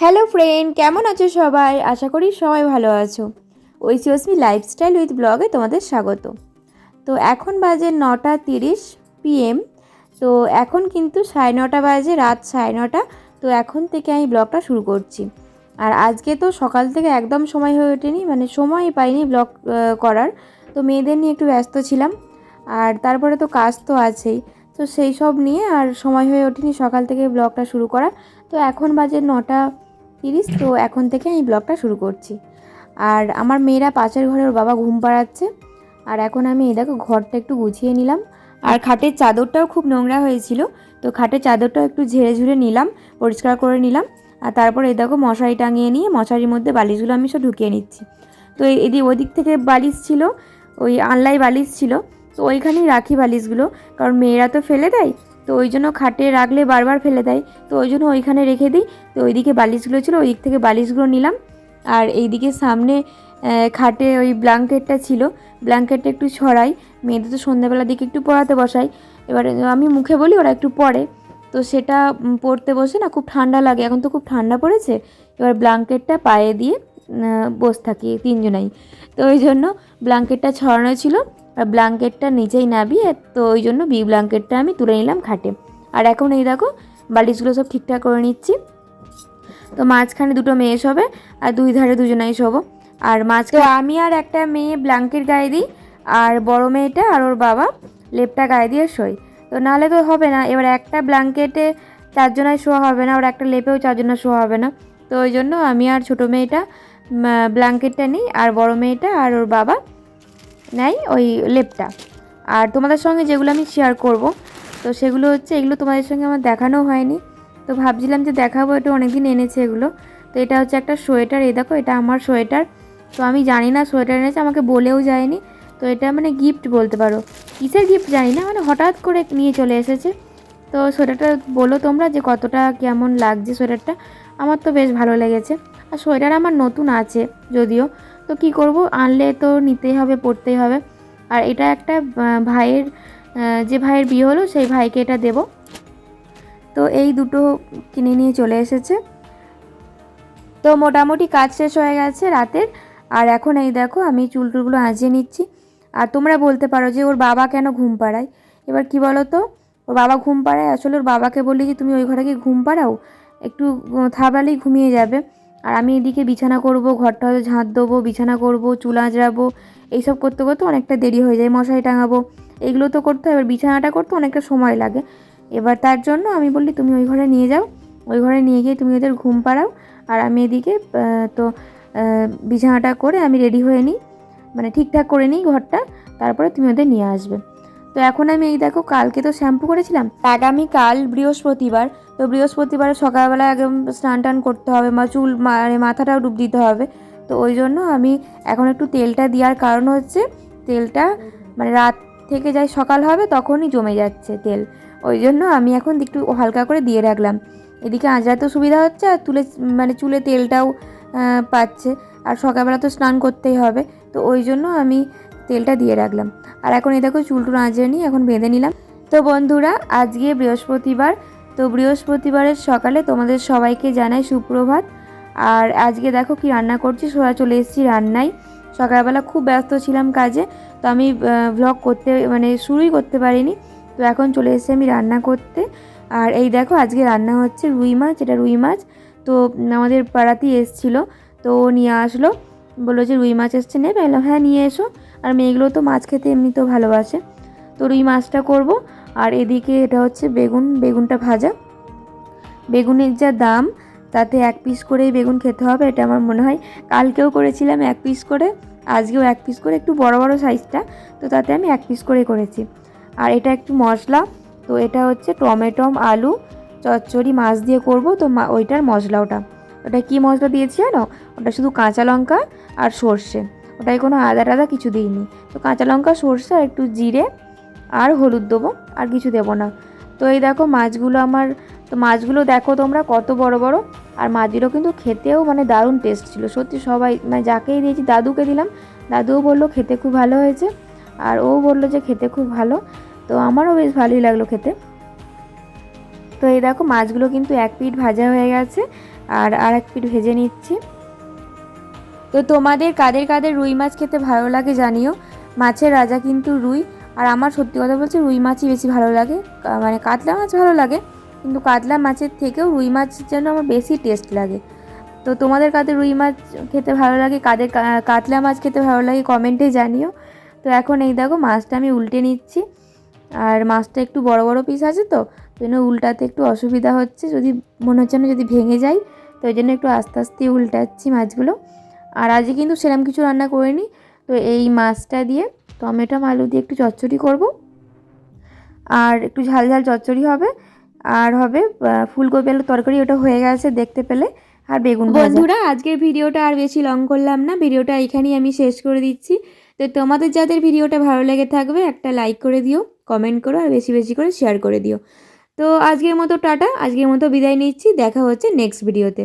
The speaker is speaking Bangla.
হ্যালো ফ্রেন্ড কেমন আছো সবাই? আশা করি সবাই ভালো আছো। ঐশী লাইফস্টাইল উইথ ব্লগে তোমাদের স্বাগত। তো এখন বাজে নটা তিরিশ পিএম তো এখন কিন্তু সাড়ে নটা বাজে, রাত সাড়ে নটা। তো এখন থেকে আমি ব্লগটা শুরু করছি। আর আজকে তো সকাল থেকে একদম সময় হয়ে ওঠেনি মানে সময় পাইনি ব্লগ করার। তো মেয়েদের নিয়ে একটু ব্যস্ত ছিলাম। আর তারপরে তো কাজ তো আছেই। তো সেই সব নিয়ে আর সময় হয়ে ওঠেনি সকাল থেকে ব্লগটা শুরু করা তো এখন বাজে নটা তিরিশ, তো এখন থেকে আমি ব্লগটা শুরু করছি। আর আমার মেয়েরা পাশের ঘরে ওর বাবা ঘুম পাড়াচ্ছে। আর এখন আমি এই দেখো ঘরটা একটু গুছিয়ে নিলাম। আর খাটের চাদরটাও খুব নোংরা হয়েছিল, তো খাটের চাদরটাও একটু ঝেড়ে ঝুড়ে নিলাম, পরিষ্কার করে নিলাম। আর তারপর এই দেখো মশারি টাঙিয়ে নিয়ে মশারির মধ্যে বালিশগুলো আমি সব ঢুকিয়ে নিচ্ছি। তো এদিক ওদিক থেকে বালিশ ছিল, ওই আনলাই বালিশ ছিল, তো ওইখানেই রাখি বালিশগুলো, কারণ মেয়েরা তো ফেলে দেয়। তো ওই জন্য খাটে রাখলে বারবার ফেলে দেয়। তো ওই জন্য ওইখানে রেখে দিই। তো ওইদিকে বালিশগুলো ছিল ওই দিক থেকে বালিশগুলো নিলাম। আর এইদিকে সামনে খাটে ওই ব্ল্যাঙ্কেটটা ছিল। ব্ল্যাঙ্কেটটা একটু ছড়াই। মেয়েদের তো সন্ধ্যাবেলার দিকে একটু পড়াতে বসাই। এবার আমি মুখে বলি, ওরা একটু পড়ে। তো সেটা পড়তে বসে না, খুব ঠান্ডা লাগে। এখন তো খুব ঠান্ডা পড়েছে। এবার ব্ল্যাঙ্কেটটা পায়ে দিয়ে বসে থাকি তিনজনাই। তো ওই জন্য ব্ল্যাঙ্কেটটা ছড়ানো ছিল। আর ব্ল্যাঙ্কেটটা নিচেই নাবিয়ে তো ওই জন্য বি ব্ল্যাঙ্কেটটা আমি তুলে নিলাম খাটে। আর এখন এই দেখো, বালিশগুলো সব ঠিকঠাক করে নিচ্ছি। তো মাঝখানে দুটো মেয়ে শোবে, আর দুই ধারে দুজনাই শোবো। আর মাঝখানে আমি আর একটা মেয়ে ব্ল্যাঙ্কেট গায়ে দিই, আর বড় মেয়েটা আর ওর বাবা লেপটা গায়ে দিয়ে শোয়। তো নাহলে তো হবে না, এবার একটা ব্ল্যাঙ্কেটে চারজনায় শোয়া হবে না, আর একটা লেপেও চারজনের শোয়া হবে না। তো ওই জন্য আমি আর ছোটো মেয়েটা ব্ল্যাঙ্কেটটা নিই, আর বড় মেয়েটা আর ওর বাবা নেয় ওই লেপটা। আর তোমাদের সঙ্গে যেগুলো আমি শেয়ার করব, তো সেগুলো হচ্ছে এগুলো তোমাদের সঙ্গে আমার দেখানো হয়নি। তো ভাবছিলাম যে দেখাবো এটা অনেকদিন এনেছে এগুলো। তো এটা হচ্ছে একটা সোয়েটার, এই দেখো, এটা আমার সোয়েটার। তো আমি জানি না সোয়েটার এনেছে, আমাকে বলেও যায়নি। তো এটা মানে গিফট বলতে পারো। কিসের গিফট জানি না মানে হঠাৎ করে নিয়ে চলে এসেছে। তো সোয়েটারটা বলো তোমরা যে কতটা কেমন লাগছে সোয়েটারটা। আমার তো বেশ ভালো লেগেছে। আর সোয়েটার আমার নতুন আছে, যদিও। তো কি করব? আনলে তো নিতেই হবে, পড়তেই হবে। আর এটা একটা ভাইয়ের যে ভাইয়ের বিয়ে হলো, সেই ভাইকে এটা দেব। তো এই দুটো কিনে নিয়ে চলে এসেছে। তো মোটামুটি কাজ শেষ হয়ে গেছে রাতের। আর এখন এই দেখো, আমি চুল টুলগুলো আঁচিয়ে নিচ্ছি। আর তোমরা বলতে পারো যে ওর বাবা কেন ঘুম পাড়ায়? এবার কি বলো তো ওর বাবা ঘুম পাড়ায়। আসলে ওর বাবাকে বলি যে, তুমি ওই ঘরে গিয়ে ঘুম পাড়াও? একটু থাবড়ালেই ঘুমিয়ে যাবে। আর আমি এদিকে বিছানা করব ঘরটা হয়তো ঝাঁট দেবো, বিছানা করব, চুল আঁচড়াবো, এইসব করতে করতে অনেকটা দেরি হয়ে যায়, মশারি টাঙাবো। এগুলো তো করতে হয়, এবার বিছানাটা করতে অনেকটা সময় লাগে। এবার তার জন্য আমি বললি, তুমি ওই ঘরে নিয়ে যাও, ওই ঘরে নিয়ে গিয়ে তুমি ওদের ঘুম পাড়াও, আর আমি এদিকে তো বিছানাটা করে আমি রেডি হয়ে নিই মানে ঠিকঠাক করে নিই ঘরটা, তারপরে তুমি ওদের নিয়ে আসবে। তো এখন আমি এই দেখো, কালকে তো শ্যাম্পু করেছিলাম আগামী কাল বৃহস্পতিবার তো বৃহস্পতিবার সকালবেলা একদম স্নান টান করতে হবে, মা চুল মানে মাথাটাও ডুব দিতে হবে। তো ওই জন্য আমি এখন একটু তেলটা দেওয়ার কারণ হচ্ছে, তেলটা মানে রাত থেকে যাই সকাল হবে তখনই জমে যাচ্ছে তেল। ওই জন্য আমি এখন একটু হালকা করে দিয়ে রাখলাম। এদিকে আঁচড়াতেও সুবিধা হচ্ছে, আর তুলে মানে চুলে তেলটাও পাচ্ছে। আর সকালবেলা তো স্নান করতেই হবে, তো ওই জন্য আমি তেলটা দিয়ে রাখলাম। আর এখন এই দেখো চুল টুল আঁচড়ে নিই এখন বেঁধে নিলাম। তো বন্ধুরা, আজকে বৃহস্পতিবার তো বৃহস্পতিবারের সকালে তোমাদের সবাইকে জানাই সুপ্রভাত। আর আজকে দেখো কি রান্না করছি সোয়া চলে এসেছি রান্নায়। সকালবেলা খুব ব্যস্ত ছিলাম কাজে, তো আমি ভ্লগ করতে মানে শুরুই করতে পারিনি। তো এখন চলে এসেছি আমি রান্না করতে। আর এই দেখো আজকে রান্না হচ্ছে রুই মাছ, এটা রুই মাছ। তো আমাদের পাড়াতেই এসেছিল, তো নিয়ে আসলো। বলল যে রুই মাছ এসছে, নেবে? হ্যাঁ নিয়ে এসো। আর মেয়েগুলো তো মাছ খেতে এমনিতেও ভালোবাসে। তো রুই মাছটা করব। আর এদিকে এটা হচ্ছে বেগুন, বেগুনটা ভাজা। বেগুনের যা দাম, তাতে এক পিস করেই বেগুন খেতে হবে, এটা আমার মনে হয়। কালকেও করেছিলাম এক পিস করে, আজকেও এক পিস করে, একটু বড় বড় সাইজটা তো তাতে আমি এক পিস করে করেছি। আর এটা একটু মশলা, তো এটা হচ্ছে টমেটম আলু, চচ্চড়ি, মাছ দিয়ে করব, তো ওইটার মশলা ওটা ওটা কী মশলা দিয়েছি জানো? ওটা শুধু কাঁচা লঙ্কা আর সর্ষে। ওটায় কোনো আদা টাদা কিছু দিইনি। তো কাঁচা লঙ্কা, সর্ষে আর একটু জিরে আর হলুদ দেবো, আর কিছু দেবো না। তো এই দেখো মাছগুলো আমার, তো মাছগুলো দেখো তোমরা কত বড় বড়, আর মাছগুলো কিন্তু খেতেও মানে দারুণ টেস্ট ছিল। সত্যি সবাই মানে যাকেই দিয়েছি দাদুকে দিলাম, দাদুও বলল খেতে খুব ভালো হয়েছে, আর ও বলল যে খেতে খুব ভালো, তো আমারও বেশ ভালোই লাগল খেতে। তো এই দেখো মাছগুলো কিন্তু এক পিঠ ভাজা হয়ে গেছে, আর আর এক পিঠ ভেজে নিচ্ছি। তো তোমাদের কাদের কাদের রুই মাছ খেতে ভালো লাগে জানিও। মাছের রাজা কিন্তু রুই আর আমার সত্যি কথা বলছে রুই মাছই বেশি ভালো লাগে মানে কাতলা মাছ ভালো লাগে, কিন্তু কাতলা মাছের থেকেও রুই মাছ যেন আমার বেশি টেস্ট লাগে। তো তোমাদের কাদের রুই মাছ খেতে ভালো লাগে, কাদের কাতলা মাছ খেতে ভালো লাগে কমেন্টে জানিও। তো এখন এই দেখো মাছটা আমি উল্টে নিচ্ছি, আর মাছটা একটু বড় বড় পিস আছে তো তো জন্য উল্টাতে একটু অসুবিধা হচ্ছে, যদি মনে হচ্ছে না যদি ভেঙে যায় তো ওই জন্য একটু আস্তে আস্তে উল্টাচ্ছি মাছগুলো। আর আজকে কিন্তু সেরকম কিছু রান্না করিনি, তো এই মাছটা দিয়ে টমেটো আলু দিয়ে একটু চচ্চড়ি করব। আর একটু ঝাল ঝাল চচ্চড়ি হবে। আর হবে ফুলকপি আলুর তরকারি, ওটা হয়ে গেছে দেখতে পেলে। আর বেগুন বন্ধুরা, আজকের ভিডিওটা আর বেশি লং করলাম না। ভিডিওটা এখানেই আমি শেষ করে দিচ্ছি। তো তোমাদের যাদের ভিডিওটা ভালো লেগে থাকবে, একটা লাইক করে দিও কমেন্ট করো, আর বেশি বেশি করে শেয়ার করে দিও। তো আজকের মতো টাটা, আজকের মতো বিদায় নিচ্ছি। দেখা হচ্ছে নেক্সট ভিডিওতে